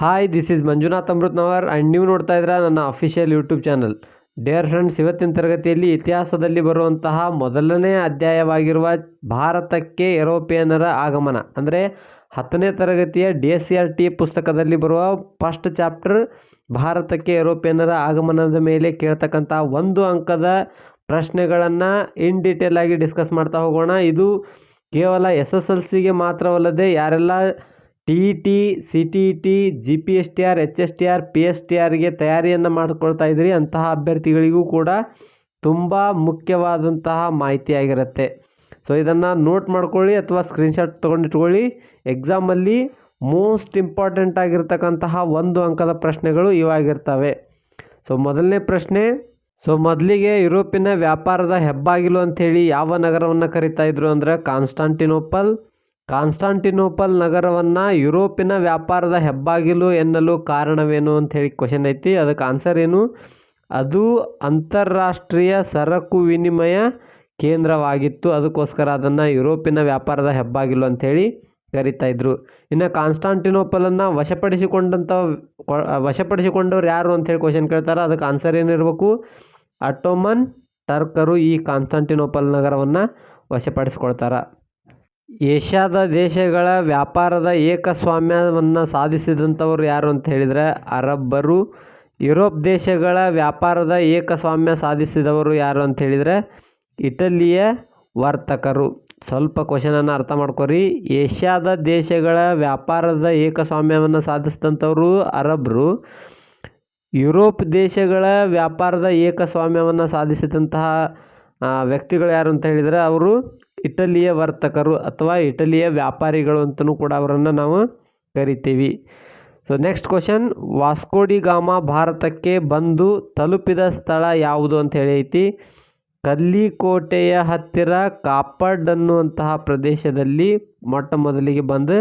Hi this is Manjunath Amrutnavar and ನೀವು ನೋಡ್ತಾ ಇದ್ದೀರಾ ನನ್ನ official YouTube channel dear friends ಇವತ್ತಿನ ತರಗತಿಯಲ್ಲಿ ಇತಿಹಾಸದಲ್ಲಿ ಬರುವಂತಹ ಮೊದಲನೇ ಅಧ್ಯಾಯವಾಗಿರುವ ಭಾರತಕ್ಕೆ ಯುರೋಪಿಯನ್ನರ ಆಗಮನ, ಅಂದರೆ ಹತ್ತನೇ ತರಗತಿಯ D S C R T ಪುಸ್ತಕದಲ್ಲಿ ಬರುವ ಫಸ್ಟ್ ಚಾಪ್ಟರ್ ಭಾರತಕ್ಕೆ ಯುರೋಪಿಯನ್ನರ ಆಗಮನದ ಮೇಲೆ ಕೇಳ್ತಕ್ಕಂಥ ಒಂದು ಅಂಕದ ಪ್ರಶ್ನೆಗಳನ್ನು ಇನ್ ಡೀಟೇಲ್ ಆಗಿ ಡಿಸ್ಕಸ್ ಮಾಡ್ತಾ ಹೋಗೋಣ. ಇದು ಕೇವಲ ಎಸ್ ಎಸ್ ಎಲ್ ಸಿಗೆ ಮಾತ್ರವಲ್ಲದೆ ಯಾರೆಲ್ಲ T T, C T T, G P S T R, H S T R, P S T ಆರ್ಗೆ ತಯಾರಿಯನ್ನು ಮಾಡಿಕೊಳ್ತಾ ಇದ್ರಿ, ಅಂತಹ ಅಭ್ಯರ್ಥಿಗಳಿಗೂ ಕೂಡ ತುಂಬ ಮುಖ್ಯವಾದಂತಹ ಮಾಹಿತಿಯಾಗಿರುತ್ತೆ ಸೊ ಇದನ್ನು ನೋಟ್ ಮಾಡ್ಕೊಳ್ಳಿ ಅಥವಾ ಸ್ಕ್ರೀನ್ಶಾಟ್ ತೊಗೊಂಡಿಟ್ಕೊಳ್ಳಿ. ಎಕ್ಸಾಮಲ್ಲಿ ಮೋಸ್ಟ್ ಇಂಪಾರ್ಟೆಂಟ್ ಆಗಿರ್ತಕ್ಕಂತಹ ಒಂದು ಅಂಕದ ಪ್ರಶ್ನೆಗಳು ಇವಾಗಿರ್ತವೆ. ಸೊ ಮೊದಲನೇ ಪ್ರಶ್ನೆ ಸೊ ಮೊದಲಿಗೆ ಯುರೋಪಿನ ವ್ಯಾಪಾರದ ಹೆಬ್ಬಾಗಿಲು ಅಂಥೇಳಿ ಯಾವ ನಗರವನ್ನು ಕರಿತಾ ಇದ್ರು ಅಂದರೆ ಕಾನ್ಸ್ಟಾಂಟಿನೋಪಲ್ ಕಾನ್ಸ್ಟಾಂಟಿನೋಪಲ್ ನಗರವನ್ನು ಯುರೋಪಿನ ವ್ಯಾಪಾರದ ಹೆಬ್ಬಾಗಿಲು ಎನ್ನಲು ಕಾರಣವೇನು ಅಂತ ಹೇಳಿ ಕ್ವಶನ್ ಐತಿ. ಅದಕ್ಕೆ ಆನ್ಸರ್ ಏನು? ಅದು ಅಂತಾರಾಷ್ಟ್ರೀಯ ಸರಕು ವಿನಿಮಯ ಕೇಂದ್ರವಾಗಿತ್ತು. ಅದಕ್ಕೋಸ್ಕರ ಅದನ್ನು ಯುರೋಪಿನ ವ್ಯಾಪಾರದ ಹೆಬ್ಬಾಗಿಲು ಅಂಥೇಳಿ ಕರಿತಾ ಇದ್ರು. ಇನ್ನು ಕಾನ್ಸ್ಟಾಂಟಿನೋಪಲನ್ನು ವಶಪಡಿಸಿಕೊಂಡಂಥ ವಶಪಡಿಸಿಕೊಂಡವ್ರು ಯಾರು ಅಂಥೇಳಿ ಕ್ವಶನ್ ಕೇಳ್ತಾರೆ? ಅದಕ್ಕೆ ಆನ್ಸರ್ ಏನಿರಬೇಕು ಅಟೋಮನ್ ಟರ್ಕರು ಈ ಕಾನ್ಸ್ಟಾಂಟಿನೋಪಲ್ ನಗರವನ್ನು ವಶಪಡಿಸ್ಕೊಳ್ತಾರೆ. ಏಷ್ಯಾದ ದೇಶಗಳ ವ್ಯಾಪಾರದ ಏಕಸ್ವಾಮ್ಯವನ್ನು ಸಾಧಿಸಿದಂಥವ್ರು ಯಾರು ಅಂತ ಹೇಳಿದರೆ, ಅರಬ್ಬರು. ಯುರೋಪ್ ದೇಶಗಳ ವ್ಯಾಪಾರದ ಏಕಸ್ವಾಮ್ಯ ಸಾಧಿಸಿದವರು ಯಾರು ಅಂತ ಹೇಳಿದರೆ, ಇಟಲಿಯ ವರ್ತಕರು. ಸ್ವಲ್ಪ ಕ್ವಶನನ್ನು ಅರ್ಥ ಮಾಡ್ಕೊರಿ. ಏಷ್ಯಾದ ದೇಶಗಳ ವ್ಯಾಪಾರದ ಏಕಸ್ವಾಮ್ಯವನ್ನು ಸಾಧಿಸಿದಂಥವರು ಅರಬ್ರು ಯುರೋಪ್ ದೇಶಗಳ ವ್ಯಾಪಾರದ ಏಕಸ್ವಾಮ್ಯವನ್ನು ಸಾಧಿಸಿದಂತಹ ವ್ಯಕ್ತಿಗಳು ಯಾರು ಅಂತ ಹೇಳಿದರೆ, ಅವರು ಇಟಲಿಯ ವರ್ತಕರು ಅಥವಾ ಇಟಲಿಯ ವ್ಯಾಪಾರಿಗಳು ಅಂತಲೂ ಕೂಡ ಅವರನ್ನು ನಾವು ಕರಿತೀವಿ. ಸೊ ನೆಕ್ಸ್ಟ್ ಕ್ವಶನ್ ವಾಸ್ಕೋಡಿಗಾಮ ಭಾರತಕ್ಕೆ ಬಂದು ತಲುಪಿದ ಸ್ಥಳ ಯಾವುದು ಅಂತ ಹೇಳಿ ಐತಿ ಕಲ್ಲಿಕೋಟೆಯ ಹತ್ತಿರ ಕಾಪಡ್ ಅನ್ನುವಂತಹ ಪ್ರದೇಶದಲ್ಲಿ ಮೊಟ್ಟ ಮೊದಲಿಗೆ ಬಂದು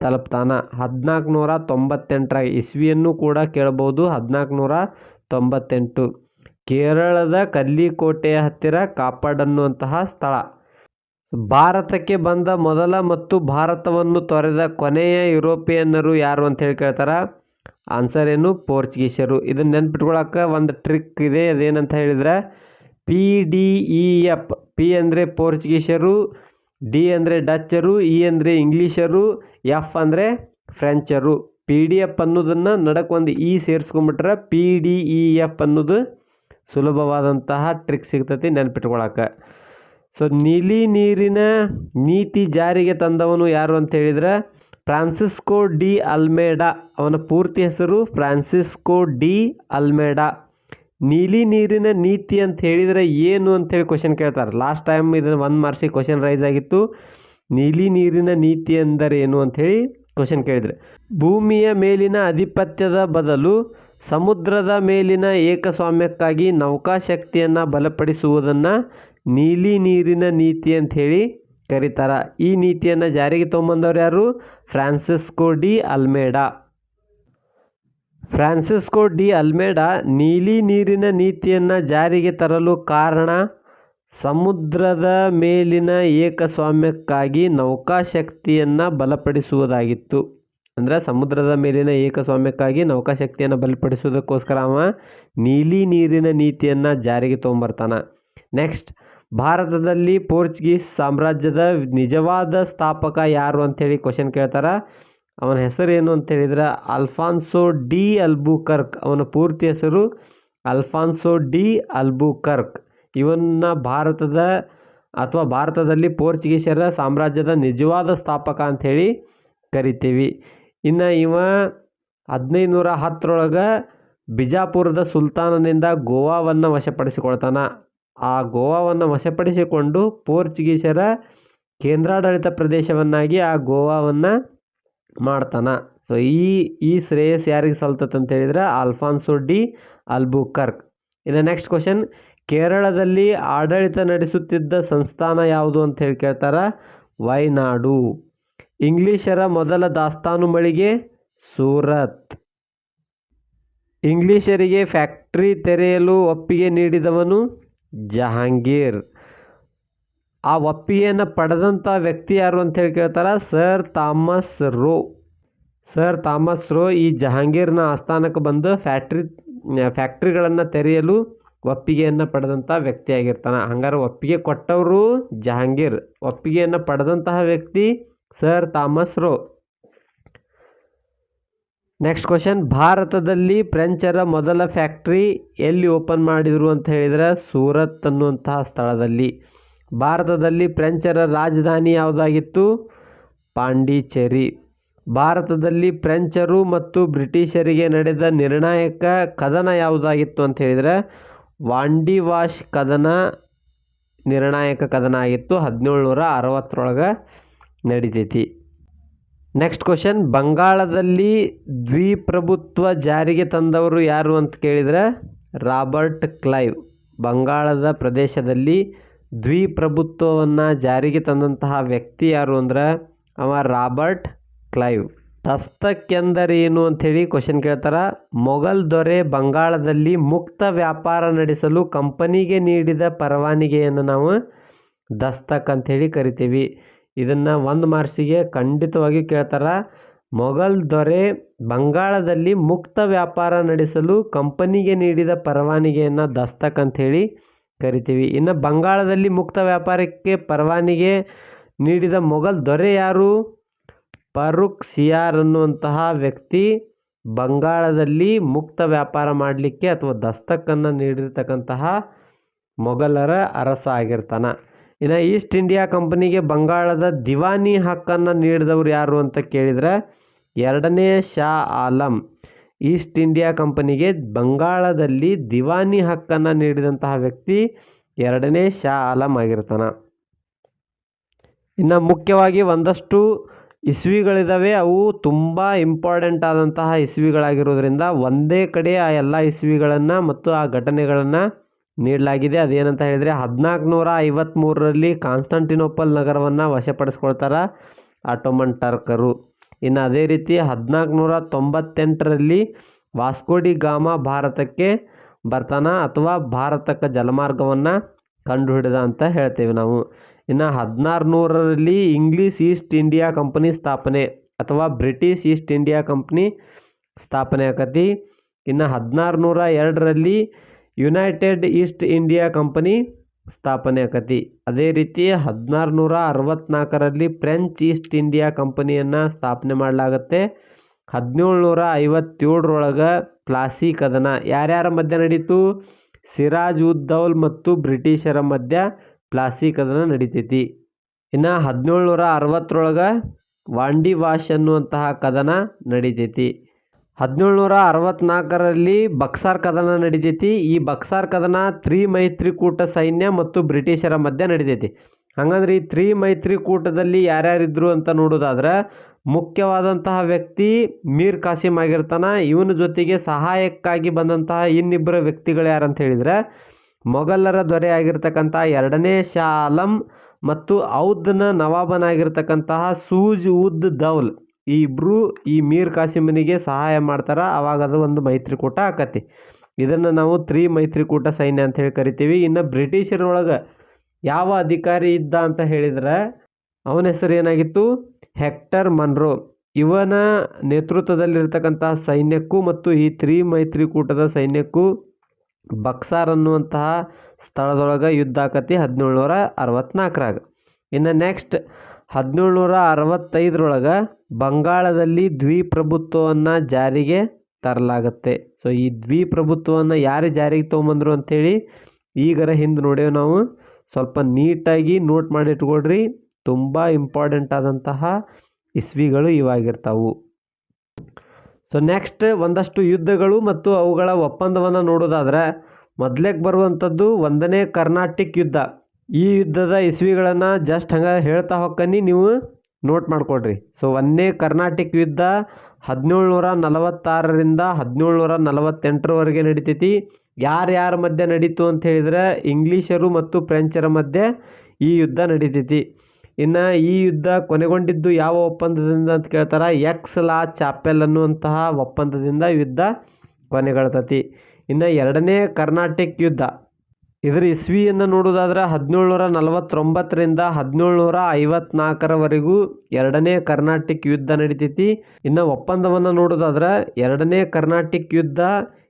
ತಲುಪ್ತಾನ. ಹದಿನಾಲ್ಕು ನೂರ ತೊಂಬತ್ತೆಂಟರ ಇಸ್ವಿಯನ್ನು ಕೂಡ ಕೇಳ್ಬೋದು. ಹದಿನಾಲ್ಕು ನೂರ ತೊಂಬತ್ತೆಂಟು. ಕೇರಳದ ಕಲ್ಲಿಕೋಟೆಯ ಹತ್ತಿರ ಕಾಪಡ್ ಅನ್ನುವಂತಹ ಸ್ಥಳ. ಭಾರತಕ್ಕೆ ಬಂದ ಮೊದಲ ಮತ್ತು ಭಾರತವನ್ನು ತೊರೆದ ಕೊನೆಯ ಯುರೋಪಿಯನ್ನರು ಯಾರು ಅಂತ ಹೇಳಿ ಕೇಳ್ತಾರ? ಆನ್ಸರ್ ಏನು? ಪೋರ್ಚುಗೀಸರು. ಇದನ್ನು ನೆನ್ಪಿಟ್ಕೊಳಕ್ಕೆ ಒಂದು ಟ್ರಿಕ್ ಇದೆ. ಅದೇನಂತ ಹೇಳಿದ್ರೆ P D E F P ಅಂದರೆ ಪೋರ್ಚುಗೀಸರು ಡಿ ಅಂದರೆ ಡಚ್ಚರು ಇ ಅಂದರೆ ಇಂಗ್ಲೀಷರು ಎಫ್ ಅಂದರೆ ಫ್ರೆಂಚರು. ಪಿ ಡಿ ಎಫ್ ಅನ್ನೋದನ್ನು ನಡಕ್ಕೆ ಒಂದು ಇ ಸೇರಿಸ್ಕೊಂಬಿಟ್ರೆ ಪಿ ಡಿ ಇ ಎಫ್ ಅನ್ನೋದು ಸುಲಭವಾದಂತಹ ಟ್ರಿಕ್ ಸಿಗ್ತತಿ ನೆನ್ಪಿಟ್ಕೊಳಕ್ಕೆ. ಸೊ ನೀಲಿ ನೀರಿನ ನೀತಿ ಜಾರಿಗೆ ತಂದವನು ಯಾರು ಅಂತ ಹೇಳಿದ್ರೆ ಫ್ರಾನ್ಸಿಸ್ಕೋ ಡಿ ಅಲ್ಮೇಡಾ. ಅವನ ಪೂರ್ತಿ ಹೆಸರು ಫ್ರಾನ್ಸಿಸ್ಕೋ ಡಿ ಅಲ್ಮೇಡಾ. ನೀಲಿ ನೀರಿನ ನೀತಿ ಅಂತ ಹೇಳಿದರೆ ಏನು ಅಂತೇಳಿ ಕ್ವಶನ್ ಕೇಳ್ತಾರೆ. ಲಾಸ್ಟ್ ಟೈಮ್ ಇದನ್ನು ಒಂದು ಮಾರ್ಸಿ ಕ್ವಶನ್ ರೈಸ್ ಆಗಿತ್ತು. ನೀಲಿ ನೀರಿನ ನೀತಿ ಅಂದರೆ ಏನು ಅಂಥೇಳಿ ಕ್ವಶನ್ ಕೇಳಿದರೆ. ಭೂಮಿಯ ಮೇಲಿನ ಆಧಿಪತ್ಯದ ಬದಲು ಸಮುದ್ರದ ಮೇಲಿನ ಏಕಸ್ವಾಮ್ಯಕ್ಕಾಗಿ ನೌಕಾಶಕ್ತಿಯನ್ನು ಬಲಪಡಿಸುವುದನ್ನು ನೀಲಿ ನೀರಿನ ನೀತಿ ಅಂತ ಹೇಳಿ ಕರೀತಾರ. ಈ ನೀತಿಯನ್ನು ಜಾರಿಗೆ ತೊಗೊಂಬಂದವ್ರು ಯಾರು? Francisco de Almeida. Francisco de Almeida ನೀಲಿ ನೀರಿನ ನೀತಿಯನ್ನು ಜಾರಿಗೆ ತರಲು ಕಾರಣ ಸಮುದ್ರದ ಮೇಲಿನ ಏಕಸ್ವಾಮ್ಯಕ್ಕಾಗಿ ನೌಕಾಶಕ್ತಿಯನ್ನು ಬಲಪಡಿಸುವುದಾಗಿತ್ತು. ಅಂದರೆ ಸಮುದ್ರದ ಮೇಲಿನ ಏಕಸ್ವಾಮ್ಯಕ್ಕಾಗಿ ನೌಕಾಶಕ್ತಿಯನ್ನು ಬಲಪಡಿಸುವುದಕ್ಕೋಸ್ಕರ ಅವ ನೀಲಿ ನೀರಿನ ನೀತಿಯನ್ನು ಜಾರಿಗೆ ತೊಗೊಂಬರ್ತಾನೆ. ನೆಕ್ಸ್ಟ್ ಭಾರತದಲ್ಲಿ ಪೋರ್ಚುಗೀಸ್ ಸಾಮ್ರಾಜ್ಯದ ನಿಜವಾದ ಸ್ಥಾಪಕ ಯಾರು ಅಂಥೇಳಿ ಕ್ವಶನ್ ಕೇಳ್ತಾರೆ? ಅವನ ಹೆಸರೇನು ಅಂತ ಹೇಳಿದ್ರೆ ಅಲ್ಫಾನ್ಸೋ ಡಿ ಅಲ್ಬುಕರ್ಕ್. ಅವನ ಪೂರ್ತಿ ಹೆಸರು ಅಲ್ಫಾನ್ಸೋ ಡಿ ಅಲ್ಬುಕರ್ಕ್. ಇವನ್ನ ಭಾರತದ ಅಥವಾ ಭಾರತದಲ್ಲಿ ಪೋರ್ಚುಗೀಸರ ಸಾಮ್ರಾಜ್ಯದ ನಿಜವಾದ ಸ್ಥಾಪಕ ಅಂಥೇಳಿ ಕರಿತೀವಿ. ಇನ್ನು ಇವ ಹದಿನೈದು ನೂರ ಹತ್ತರೊಳಗೆ ಬಿಜಾಪುರದ ಸುಲ್ತಾನನಿಂದ ಗೋವಾವನ್ನು ವಶಪಡಿಸಿಕೊಳ್ತಾನೆ. ಆ ಗೋವಾವನ್ನು ವಶಪಡಿಸಿಕೊಂಡು ಪೋರ್ಚುಗೀಸರ ಕೇಂದ್ರಾಡಳಿತ ಪ್ರದೇಶವನ್ನಾಗಿ ಆ ಗೋವಾವನ್ನು ಮಾಡ್ತಾನೆ. ಸೊ ಈ ಈ ಶ್ರೇಯಸ್ ಯಾರಿಗೆ ಸಲ್ತತೆ ಅಂತ ಹೇಳಿದ್ರೆ ಅಲ್ಫಾನ್ಸೋ ಡಿ ಅಲ್ಬುಕರ್ಕ್. ಇನ್ನು ನೆಕ್ಸ್ಟ್ ಕ್ವಶನ್ ಕೇರಳದಲ್ಲಿ ಆಡಳಿತ ನಡೆಸುತ್ತಿದ್ದ ಸಂಸ್ಥಾನ ಯಾವುದು ಅಂತ ಹೇಳಿ ಕೇಳ್ತಾರೆ? ವೈನಾಡು. ಇಂಗ್ಲೀಷರ ಮೊದಲ ದಾಸ್ತಾನು ಮಳಿಗೆ ಸೂರತ್. ಇಂಗ್ಲೀಷರಿಗೆ ಫ್ಯಾಕ್ಟ್ರಿ ತೆರೆಯಲು ಒಪ್ಪಿಗೆ ನೀಡಿದವನು ಜಹಾಂಗೀರ್. ಆ ಒಪ್ಪಿಗೆಯನ್ನು ಪಡೆದಂಥ ವ್ಯಕ್ತಿ ಯಾರು ಅಂತ ಹೇಳಿ ಕೇಳ್ತಾರೆ? Sir Thomas Roe. Sir Thomas Roe ಈ ಜಹಾಂಗೀರ್ನ ಆಸ್ಥಾನಕ್ಕೆ ಬಂದು ಫ್ಯಾಕ್ಟ್ರಿ ಫ್ಯಾಕ್ಟ್ರಿಗಳನ್ನು ತೆರೆಯಲು ಒಪ್ಪಿಗೆಯನ್ನು ಪಡೆದಂಥ ವ್ಯಕ್ತಿಯಾಗಿರ್ತಾನೆ ಹಂಗಾರೆ ಒಪ್ಪಿಗೆ ಕೊಟ್ಟವರು ಜಹಾಂಗೀರ್. ಒಪ್ಪಿಗೆಯನ್ನು ಪಡೆದಂತಹ ವ್ಯಕ್ತಿ sir Thomas Roe. Next question ಭಾರತದಲ್ಲಿ ಫ್ರೆಂಚರ ಮೊದಲ ಫ್ಯಾಕ್ಟ್ರಿ ಎಲ್ಲಿ ಓಪನ್ ಮಾಡಿದರು ಅಂತ ಹೇಳಿದರೆ ಸೂರತ್ ಅನ್ನುವಂತಹ ಸ್ಥಳದಲ್ಲಿ. ಭಾರತದಲ್ಲಿ ಫ್ರೆಂಚರ ರಾಜಧಾನಿ ಯಾವುದಾಗಿತ್ತು? ಪಾಂಡಿಚೇರಿ. ಭಾರತದಲ್ಲಿ ಫ್ರೆಂಚರು ಮತ್ತು ಬ್ರಿಟಿಷರಿಗೆ ನಡೆದ ನಿರ್ಣಾಯಕ ಕದನ ಯಾವುದಾಗಿತ್ತು ಅಂತ ಹೇಳಿದರೆ ವಾಂಡಿವಾಶ್ ಕದನ ನಿರ್ಣಾಯಕ ಕದನ ಆಗಿತ್ತು. ಹದಿನೇಳು ನೂರ ಅರವತ್ತರೊಳಗೆ ನಡಿತೈತಿ. ನೆಕ್ಸ್ಟ್ ಕ್ವಶನ್ ಬಂಗಾಳದಲ್ಲಿ ದ್ವಿಪ್ರಭುತ್ವ ಜಾರಿಗೆ ತಂದವರು ಯಾರು ಅಂತ ಕೇಳಿದರೆ ರಾಬರ್ಟ್ ಕ್ಲೈವ್. ಬಂಗಾಳದ ಪ್ರದೇಶದಲ್ಲಿ ದ್ವಿಪ್ರಭುತ್ವವನ್ನು ಜಾರಿಗೆ ತಂದಂತಹ ವ್ಯಕ್ತಿ ಯಾರು ಅಂದ್ರೆ ಅವ ರಾಬರ್ಟ್ ಕ್ಲೈವ್. ದಸ್ತಕ್ಕೆಂದರೇನು ಅಂಥೇಳಿ ಕ್ವಶನ್ ಕೇಳ್ತಾರೆ. ಮೊಘಲ್ ದೊರೆ ಬಂಗಾಳದಲ್ಲಿ ಮುಕ್ತ ವ್ಯಾಪಾರ ನಡೆಸಲು ಕಂಪನಿಗೆ ನೀಡಿದ ಪರವಾನಿಗೆಯನ್ನು ನಾವು ದಸ್ತಕ್ ಅಂಥೇಳಿ ಕರಿತೀವಿ. ಇದನ್ನು ಒಂದು ಮಾರ್ಸಿಗೆ ಖಂಡಿತವಾಗಿ ಕೇಳ್ತಾರೆ. ಮೊಘಲ್ ದೊರೆ ಬಂಗಾಳದಲ್ಲಿ ಮುಕ್ತ ವ್ಯಾಪಾರ ನಡೆಸಲು ಕಂಪನಿಗೆ ನೀಡಿದ ಪರವಾನಿಗೆಯನ್ನು ದಸ್ತಕ್ ಅಂಥೇಳಿ ಕರಿತೀವಿ. ಇನ್ನು ಬಂಗಾಳದಲ್ಲಿ ಮುಕ್ತ ವ್ಯಾಪಾರಕ್ಕೆ ಪರವಾನಿಗೆ ನೀಡಿದ ಮೊಘಲ್ ದೊರೆ ಯಾರು? ಫಾರೂಕ್ ಸಿಯಾರ್ ಅನ್ನುವಂತಹ ವ್ಯಕ್ತಿ ಬಂಗಾಳದಲ್ಲಿ ಮುಕ್ತ ವ್ಯಾಪಾರ ಮಾಡಲಿಕ್ಕೆ ಅಥವಾ ದಸ್ತಕ್ಕನ್ನು ನೀಡಿರ್ತಕ್ಕಂತಹ ಮೊಘಲರ ಅರಸ ಆಗಿರ್ತಾನೆ. ಇನ್ನು ಈಸ್ಟ್ ಇಂಡಿಯಾ ಕಂಪನಿಗೆ ಬಂಗಾಳದ ದಿವಾನಿ ಹಕ್ಕನ್ನು ನೀಡಿದವರು ಯಾರು ಅಂತ ಕೇಳಿದರೆ ಎರಡನೇ ಶಾ ಆಲಂ ಈಸ್ಟ್ ಇಂಡಿಯಾ ಕಂಪನಿಗೆ ಬಂಗಾಳದಲ್ಲಿ ದಿವಾನಿ ಹಕ್ಕನ್ನು ನೀಡಿದಂತಹ ವ್ಯಕ್ತಿ ಎರಡನೇ ಶಾ ಆಲಂ ಆಗಿರ್ತಾನೆ. ಇನ್ನು ಮುಖ್ಯವಾಗಿ ಒಂದಷ್ಟು ಇಸ್ವಿಗಳಿದ್ದಾವೆ ಅವು ತುಂಬ ಇಂಪಾರ್ಟೆಂಟ್ ಆದಂತಹ ಇಸ್ವಿಗಳಾಗಿರೋದ್ರಿಂದ ಒಂದೇ ಕಡೆ ಆ ಎಲ್ಲ ಇಸ್ವಿಗಳನ್ನು ಮತ್ತು ಆ ಘಟನೆಗಳನ್ನು ನೀಡಲಾಗಿದೆ. ಅದೇನಂತ ಹೇಳಿದರೆ ಹದಿನಾಲ್ಕು ನೂರ ಐವತ್ತ್ಮೂರರಲ್ಲಿ ಕಾನ್ಸ್ಟಂಟಿನೋಪಲ್ ನಗರವನ್ನು ವಶಪಡಿಸ್ಕೊಳ್ತಾರೆ ಆಟೋಮನ್ ಟರ್ಕರು. ಇನ್ನು ಅದೇ ರೀತಿ ಹದಿನಾಲ್ಕು ನೂರ ತೊಂಬತ್ತೆಂಟರಲ್ಲಿ ವಾಸ್ಕೋಡಿ ಗಾಮ ಭಾರತಕ್ಕೆ ಬರ್ತಾನ ಅಥವಾ ಭಾರತಕ್ಕೆ ಜಲಮಾರ್ಗವನ್ನು ಕಂಡುಹಿಡಿದ ಅಂತ ಹೇಳ್ತೇವೆ ನಾವು. ಇನ್ನು ಹದಿನಾರು ನೂರರಲ್ಲಿ ಇಂಗ್ಲೀಷ್ ಈಸ್ಟ್ ಇಂಡಿಯಾ ಕಂಪನಿ ಸ್ಥಾಪನೆ ಅಥವಾ ಬ್ರಿಟಿಷ್ ಈಸ್ಟ್ ಇಂಡಿಯಾ ಕಂಪ್ನಿ ಸ್ಥಾಪನೆ ಆಕತಿ. ಇನ್ನು ಹದಿನಾರು ನೂರ ಎರಡರಲ್ಲಿ ಯುನೈಟೆಡ್ ಈಸ್ಟ್ ಇಂಡಿಯಾ ಕಂಪನಿ ಸ್ಥಾಪನೆ ಆಕತಿ ಅದೇ ರೀತಿ ಹದಿನಾರು ನೂರ ಅರವತ್ತ್ನಾಲ್ಕರಲ್ಲಿ ಫ್ರೆಂಚ್ ಈಸ್ಟ್ ಇಂಡಿಯಾ ಕಂಪನಿಯನ್ನು ಸ್ಥಾಪನೆ ಮಾಡಲಾಗತ್ತೆ. ಹದಿನೇಳು ನೂರ ಐವತ್ತೇಳರೊಳಗೆ ಪ್ಲಾಸಿ ಕದನ. ಯಾರ್ಯಾರ ಮಧ್ಯ ನಡೀತು? ಸಿರಾಜ್ ಉದ್ ದೌಲ್ ಮತ್ತು ಬ್ರಿಟಿಷರ ಮಧ್ಯ ಪ್ಲಾಸಿ ಕದನ ನಡಿತೈತಿ. ಇನ್ನು ಹದಿನೇಳು ನೂರ ಅರವತ್ತರೊಳಗೆ ವಾಂಡಿವಾಶ್ ಅನ್ನುವಂತಹ ಕದನ ನಡಿತೈತಿ. ಹದಿನೇಳು ನೂರ ಅರವತ್ತ್ನಾಲ್ಕರಲ್ಲಿ ಬಕ್ಸಾರ್ ಕದನ ನಡಿತೈತಿ. ಈ ಬಕ್ಸಾರ್ ಕದನ ತ್ರಿ ಮೈತ್ರಿಕೂಟ ಸೈನ್ಯ ಮತ್ತು ಬ್ರಿಟಿಷರ ಮಧ್ಯೆ ನಡಿತೈತಿ. ಹಂಗಂದ್ರೆ ಈ ತ್ರಿ ಮೈತ್ರಿಕೂಟದಲ್ಲಿ ಯಾರ್ಯಾರಿದ್ರು ಅಂತ ನೋಡೋದಾದ್ರೆ, ಮುಖ್ಯವಾದಂತಹ ವ್ಯಕ್ತಿ ಮೀರ್ ಕಾಸಿಮ್ ಆಗಿರ್ತಾನೆ. ಇವನ ಜೊತೆಗೆ ಸಹಾಯಕ್ಕಾಗಿ ಬಂದಂತಹ ಇನ್ನಿಬ್ಬರು ವ್ಯಕ್ತಿಗಳು ಯಾರಂತ ಹೇಳಿದರೆ, ಮೊಘಲರ ದೊರೆ ಆಗಿರ್ತಕ್ಕಂಥ ಎರಡನೇ ಶಾ ಆಲಂ ಮತ್ತು ಔದ್ನ ನವಾಬನಾಗಿರ್ತಕ್ಕಂತಹ ಸೂಜ್ ಉದ್ ದೌಲ್. ಈ ಇಬ್ಬರು ಈ ಮೀರ್ ಕಾಸಿಮನಿಗೆ ಸಹಾಯ ಮಾಡ್ತಾರೆ. ಆವಾಗ ಅದು ಒಂದು ಮೈತ್ರಿಕೂಟ ಆಕತಿ. ಇದನ್ನು ನಾವು ತ್ರಿ ಮೈತ್ರಿಕೂಟ ಸೈನ್ಯ ಅಂತ ಹೇಳಿ ಕರಿತೀವಿ. ಇನ್ನು ಬ್ರಿಟಿಷರೊಳಗೆ ಯಾವ ಅಧಿಕಾರಿ ಇದ್ದ ಅಂತ ಹೇಳಿದ್ರೆ ಅವನ ಹೆಸರು ಏನಾಗಿತ್ತು? Hector Munro. ಇವನ ನೇತೃತ್ವದಲ್ಲಿರ್ತಕ್ಕಂತಹ ಸೈನ್ಯಕ್ಕೂ ಮತ್ತು ಈ ತ್ರಿ ಮೈತ್ರಿಕೂಟದ ಸೈನ್ಯಕ್ಕೂ ಬಕ್ಸಾರ್ ಅನ್ನುವಂತಹ ಸ್ಥಳದೊಳಗೆ ಯುದ್ಧ ಆಕತಿ ಹದಿನೇಳು ನೂರ ಅರವತ್ತ್ನಾಲ್ಕರಾಗ ಇನ್ನು ನೆಕ್ಸ್ಟ್ ಹದಿನೇಳುನೂರ ಅರವತ್ತೈದರೊಳಗೆ ಬಂಗಾಳದಲ್ಲಿ ದ್ವಿಪ್ರಭುತ್ವವನ್ನು ಜಾರಿಗೆ ತರಲಾಗುತ್ತೆ. ಸೊ ಈ ದ್ವಿಪ್ರಭುತ್ವವನ್ನು ಯಾರು ಜಾರಿಗೆ ತೊಗೊಂಬಂದರು ಅಂಥೇಳಿ ಈಗರ ಹಿಂದೆ ನೋಡೇವು ನಾವು. ಸ್ವಲ್ಪ ನೀಟಾಗಿ ನೋಟ್ ಮಾಡಿ ಇಟ್ಕೊಳ್ರಿ ತುಂಬ ಇಂಪಾರ್ಟೆಂಟ್ ಆದಂತಹ ಇಸ್ವಿಗಳು ಇವಾಗಿರ್ತಾವು. ಸೊ ನೆಕ್ಸ್ಟ್ ಒಂದಷ್ಟು ಯುದ್ಧಗಳು ಮತ್ತು ಅವುಗಳ ಒಪ್ಪಂದವನ್ನು ನೋಡೋದಾದ್ರೆ ಮೊದಲೇಗೆ ಬರುವಂಥದ್ದು ಒಂದನೇ ಕರ್ನಾಟಿಕ್ ಯುದ್ಧ. ಈ ಯುದ್ಧದ ಇಸ್ವಿಗಳನ್ನು ಜಸ್ಟ್ ಹಂಗೆ ಹೇಳ್ತಾ ಹೊಕ್ಕನಿ ನೀವು ನೋಟ್ ಮಾಡ್ಕೊಳ್ರಿ. ಸೊ ಒಂದನೇ ಕರ್ನಾಟಿಕ್ ಯುದ್ಧ ಹದಿನೇಳು ನೂರ ನಲವತ್ತಾರರಿಂದ ಹದಿನೇಳು ನೂರ ನಲವತ್ತೆಂಟರವರೆಗೆ ನಡಿತೈತಿ ಯಾರ್ಯಾರ ಮಧ್ಯೆ ನಡೀತು ಅಂತ ಹೇಳಿದ್ರೆ ಇಂಗ್ಲೀಷರು ಮತ್ತು ಫ್ರೆಂಚರ ಮಧ್ಯೆ ಈ ಯುದ್ಧ ನಡೀತೈತಿ. ಇನ್ನು ಈ ಯುದ್ಧ ಕೊನೆಗೊಂಡಿದ್ದು ಯಾವ ಒಪ್ಪಂದದಿಂದ ಅಂತ ಕೇಳ್ತಾರೆ? ಎಕ್ಸ್ ಲಾ ಚಾಪೆಲ್ ಅನ್ನುವಂತಹ ಒಪ್ಪಂದದಿಂದ ಯುದ್ಧ ಕೊನೆಗೊಳ್ತತಿ. ಇನ್ನು ಎರಡನೇ ಕರ್ನಾಟಿಕ್ ಯುದ್ಧ ಇದರ ಇಸ್ವಿಯನ್ನು ನೋಡೋದಾದ್ರೆ ಹದಿನೇಳುನೂರ ನಲವತ್ತೊಂಬತ್ತರಿಂದ ಹದಿನೇಳುನೂರ ಐವತ್ನಾಲ್ಕರವರೆಗೂ ಎರಡನೇ ಕರ್ನಾಟಿಕ್ ಯುದ್ಧ ನಡೀತೈತಿ. ಇನ್ನು ಒಪ್ಪಂದವನ್ನು ನೋಡೋದಾದ್ರೆ ಎರಡನೇ ಕರ್ನಾಟಿಕ್ ಯುದ್ಧ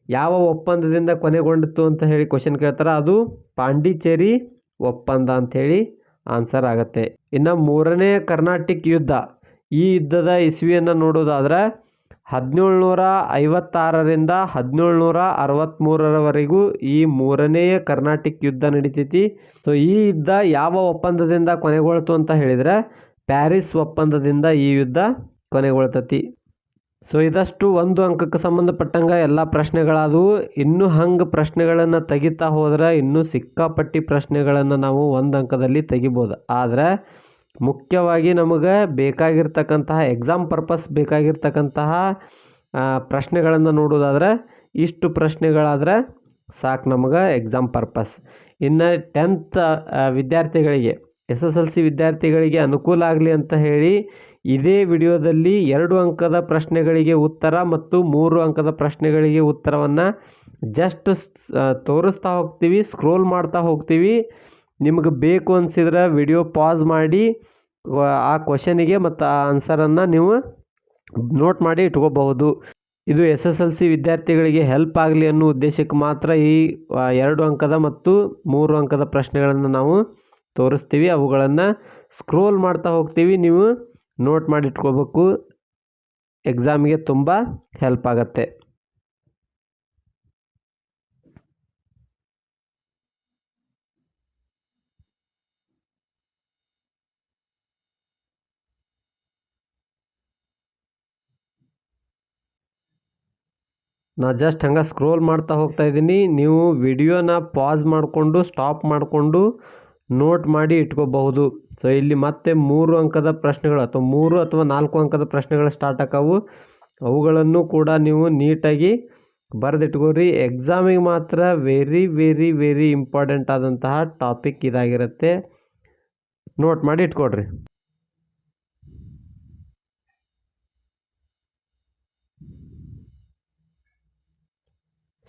ಯಾವ ಒಪ್ಪಂದದಿಂದ ಕೊನೆಗೊಂಡಿತು ಅಂತ ಹೇಳಿ ಕ್ವಶನ್ ಕೇಳ್ತಾರೆ. ಅದು ಪಾಂಡಿಚೇರಿ ಒಪ್ಪಂದ ಅಂಥೇಳಿ ಆನ್ಸರ್ ಆಗುತ್ತೆ. ಇನ್ನು ಮೂರನೇ ಕರ್ನಾಟಿಕ್ ಯುದ್ಧ ಈ ಯುದ್ಧದ ಇಸ್ವಿಯನ್ನು ನೋಡೋದಾದ್ರೆ ಹದಿನೇಳುನೂರ ಐವತ್ತಾರರಿಂದ ಹದಿನೇಳುನೂರ ಅರವತ್ತ್ಮೂರರವರೆಗೂ ಈ ಮೂರನೆಯ ಕರ್ನಾಟಿಕ್ ಯುದ್ಧ ನಡೀತೈತಿ. ಸೊ ಈ ಯುದ್ಧ ಯಾವ ಒಪ್ಪಂದದಿಂದ ಕೊನೆಗೊಳ್ತು ಅಂತ ಹೇಳಿದರೆ ಪ್ಯಾರಿಸ್ ಒಪ್ಪಂದದಿಂದ ಈ ಯುದ್ಧ ಕೊನೆಗೊಳ್ತತಿ. ಸೊ ಇದಷ್ಟು ಒಂದು ಅಂಕಕ್ಕೆ ಸಂಬಂಧಪಟ್ಟಂಗೆ ಎಲ್ಲ ಪ್ರಶ್ನೆಗಳಾದವು. ಇನ್ನೂ ಹಂಗೆ ಪ್ರಶ್ನೆಗಳನ್ನು ತೆಗಿತಾ ಹೋದರೆ ಇನ್ನೂ ಸಿಕ್ಕಾಪಟ್ಟಿ ಪ್ರಶ್ನೆಗಳನ್ನು ನಾವು ಒಂದು ಅಂಕದಲ್ಲಿ ತೆಗಿಬೋದು. ಆದರೆ ಮುಖ್ಯವಾಗಿ ನಮಗೆ ಬೇಕಾಗಿರ್ತಕ್ಕಂತಹ ಎಕ್ಸಾಮ್ ಪರ್ಪಸ್ ಬೇಕಾಗಿರ್ತಕ್ಕಂತಹ ಪ್ರಶ್ನೆಗಳನ್ನು ನೋಡೋದಾದ್ರೆ ಇಷ್ಟು ಪ್ರಶ್ನೆಗಳಾದರೆ ಸಾಕು ನಮಗೆ ಎಕ್ಸಾಮ್ ಪರ್ಪಸ್ ಇನ್ನು ಟೆಂತ್ ವಿದ್ಯಾರ್ಥಿಗಳಿಗೆ ಎಸ್ ಎಸ್ ಎಲ್ ಸಿ ವಿದ್ಯಾರ್ಥಿಗಳಿಗೆ ಅನುಕೂಲ ಆಗಲಿ ಅಂತ ಹೇಳಿ ಇದೇ ವಿಡಿಯೋದಲ್ಲಿ ಎರಡು ಅಂಕದ ಪ್ರಶ್ನೆಗಳಿಗೆ ಉತ್ತರ ಮತ್ತು ಮೂರು ಅಂಕದ ಪ್ರಶ್ನೆಗಳಿಗೆ ಉತ್ತರವನ್ನು ಜಸ್ಟ್ ತೋರಿಸ್ತಾ ಹೋಗ್ತೀವಿ ಸ್ಕ್ರೋಲ್ ಮಾಡ್ತಾ ಹೋಗ್ತೀವಿ. ನಿಮಗೆ ಬೇಕು ಅನಿಸಿದ್ರೆ ವಿಡಿಯೋ ಪಾಸ್ ಮಾಡಿ, ಆ ಕ್ವಶನಿಗೆ ಮತ್ತು ಆ ಆನ್ಸರನ್ನು ನೀವು ನೋಟ್ ಮಾಡಿ ಇಟ್ಕೋಬಹುದು. ಇದು ಎಸ್ ಎಸ್ ಎಲ್ ಸಿ ವಿದ್ಯಾರ್ಥಿಗಳಿಗೆ ಹೆಲ್ಪ್ ಆಗಲಿ ಅನ್ನೋ ಉದ್ದೇಶಕ್ಕೆ ಮಾತ್ರ ಈ ಎರಡು ಅಂಕದ ಮತ್ತು ಮೂರು ಅಂಕದ ಪ್ರಶ್ನೆಗಳನ್ನು ನಾವು ತೋರಿಸ್ತೀವಿ. ಅವುಗಳನ್ನು ಸ್ಕ್ರೋಲ್ ಮಾಡ್ತಾ ಹೋಗ್ತೀವಿ. ನೀವು ನೋಟ್ ಮಾಡಿ ಇಟ್ಕೋಬೇಕು. ಎಕ್ಸಾಮಿಗೆ ತುಂಬ ಹೆಲ್ಪ್ ಆಗುತ್ತೆ. ನಾ ಜಸ್ಟ್ ಹಂಗೆ ಸ್ಕ್ರೋಲ್ ಮಾಡ್ತಾ ಹೋಗ್ತಾ ಇದ್ದೀನಿ. ನೀವು ವಿಡಿಯೋನ ಪಾಸ್ ಮಾಡಿಕೊಂಡು ಸ್ಟಾಪ್ ಮಾಡಿಕೊಂಡು ನೋಟ್ ಮಾಡಿ ಇಟ್ಕೋಬಹುದು. ಸೊ ಇಲ್ಲಿ ಮತ್ತೆ ಮೂರು ಅಂಕದ ಪ್ರಶ್ನೆಗಳು ಅಥವಾ ಮೂರು ಅಥವಾ ನಾಲ್ಕು ಅಂಕದ ಪ್ರಶ್ನೆಗಳು ಸ್ಟಾರ್ಟ್ ಆಕವು. ಅವುಗಳನ್ನು ಕೂಡ ನೀವು ನೀಟಾಗಿ ಬರೆದಿಟ್ಕೋರಿ. ಎಕ್ಸಾಮಿಗೆ ಮಾತ್ರ ವೆರಿ ವೆರಿ ವೆರಿ ಇಂಪಾರ್ಟೆಂಟ್ ಆದಂತಹ ಟಾಪಿಕ್ ಇದಾಗಿರುತ್ತೆ. ನೋಟ್ ಮಾಡಿ ಇಟ್ಕೊಡ್ರಿ.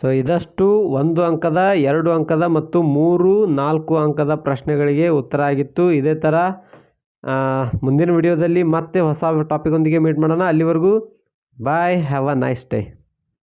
ಸೊ ಇದಷ್ಟು ಒಂದು ಅಂಕದ, ಎರಡು ಅಂಕದ ಮತ್ತು ಮೂರು, ನಾಲ್ಕು ಅಂಕದ ಪ್ರಶ್ನೆಗಳಿಗೆ ಉತ್ತರ ಆಗಿತ್ತು. ಇದೇ ಥರ ಮುಂದಿನ ವಿಡಿಯೋದಲ್ಲಿ ಮತ್ತೆ ಹೊಸ ಟಾಪಿಕೊಂದಿಗೆ ಮೀಟ್ ಮಾಡೋಣ. ಅಲ್ಲಿವರೆಗೂ bye have a nice day